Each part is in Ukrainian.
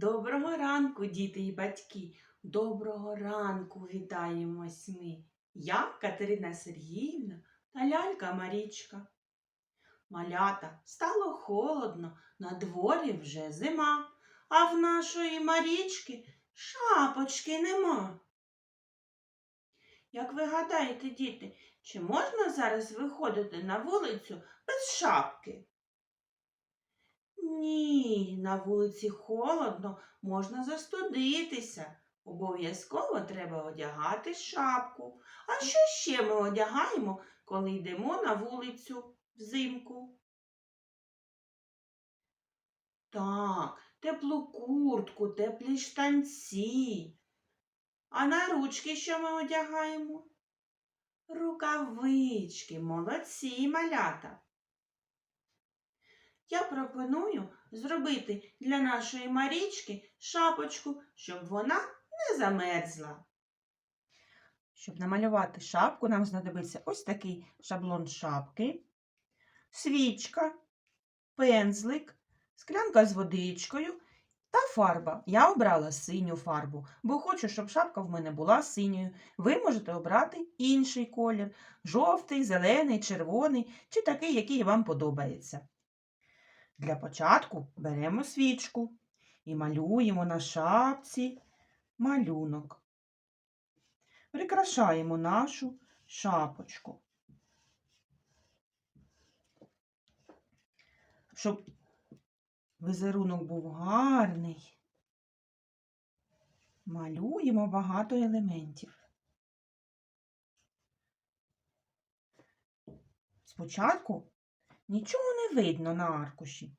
Доброго ранку, діти і батьки. Доброго ранку вітаємось ми. Я Катерина Сергіївна та лялька Марічка. Малята стало холодно, на дворі вже зима, а в нашої Марічки шапочки нема. Як ви гадаєте, діти, чи можна зараз виходити на вулицю без шапки? Ні, на вулиці холодно, можна застудитися. Обов'язково треба одягати шапку. А що ще ми одягаємо, коли йдемо на вулицю взимку? Так, теплу куртку, теплі штанці. А на ручки що ми одягаємо? Рукавички, молодці малята. Я пропоную зробити для нашої Марічки шапочку, щоб вона не замерзла. Щоб намалювати шапку, нам знадобиться ось такий шаблон шапки, свічка, пензлик, склянка з водичкою та фарба. Я обрала синю фарбу, бо хочу, щоб шапка в мене була синьою. Ви можете обрати інший колір жовтий, зелений, червоний чи такий, який вам подобається. Для початку беремо свічку і малюємо на шапці малюнок. Прикрашаємо нашу шапочку. Щоб візерунок був гарний, малюємо багато елементів. Спочатку нічого не видно на аркуші.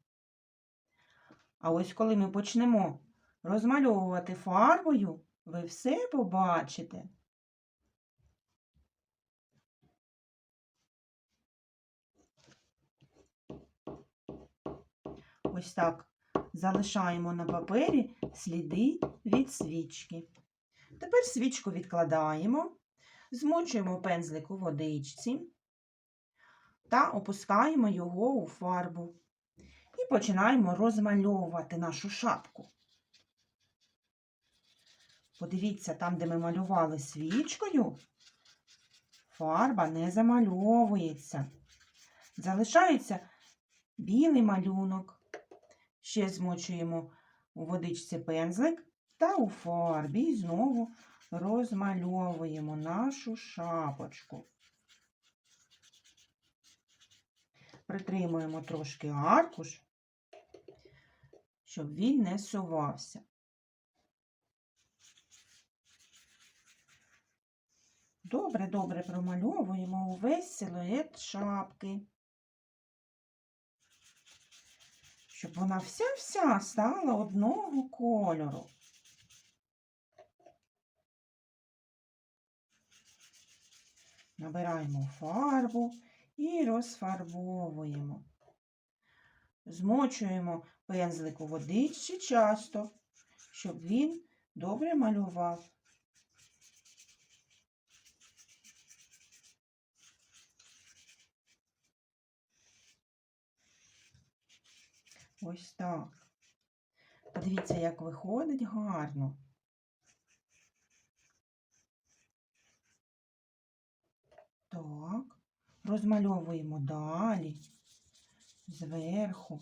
А ось коли ми почнемо розмальовувати фарбою, ви все побачите. Ось так залишаємо на папері сліди від свічки. Тепер свічку відкладаємо, змочуємо пензлик у водичці та опускаємо його у фарбу. І починаємо розмальовувати нашу шапку. Подивіться, там, де ми малювали свічкою, фарба не замальовується. Залишається білий малюнок. Ще змочуємо у водичці пензлик та у фарбі і знову розмальовуємо нашу шапочку. Притримуємо трошки аркуш, щоб він не сувався. Добре, добре промальовуємо увесь силует шапки, щоб вона вся-вся стала одного кольору. Набираємо фарбу і розфарбовуємо. Змочуємо пензлик у водичці часто, щоб він добре малював. Ось так. Подивіться, як виходить гарно. Так, розмальовуємо далі, зверху.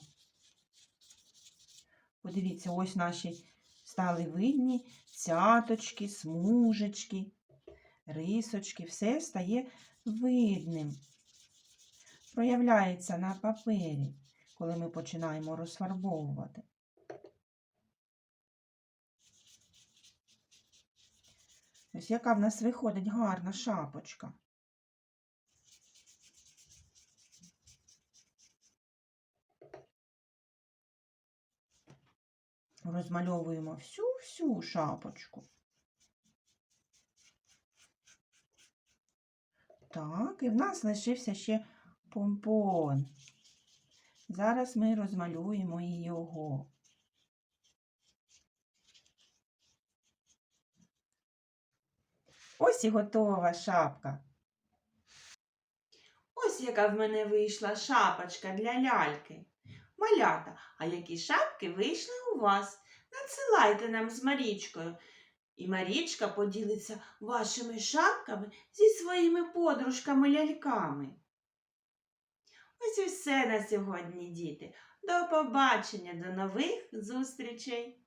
Подивіться, ось наші стали видні цяточки, смужечки, рисочки, все стає видним. Проявляється на папері, коли ми починаємо розфарбовувати. Ось яка в нас виходить гарна шапочка. Розмальовуємо всю-всю шапочку. Так, і в нас лишився ще помпон. Зараз ми розмалюємо його. Ось і готова шапка. Ось яка в мене вийшла шапочка для ляльки. Малята, а які шапки вийшли у вас? надсилайте нам з Марічкою. І Марічка поділиться вашими шапками зі своїми подружками-ляльками. Ось і все на сьогодні, діти. До побачення, до нових зустрічей!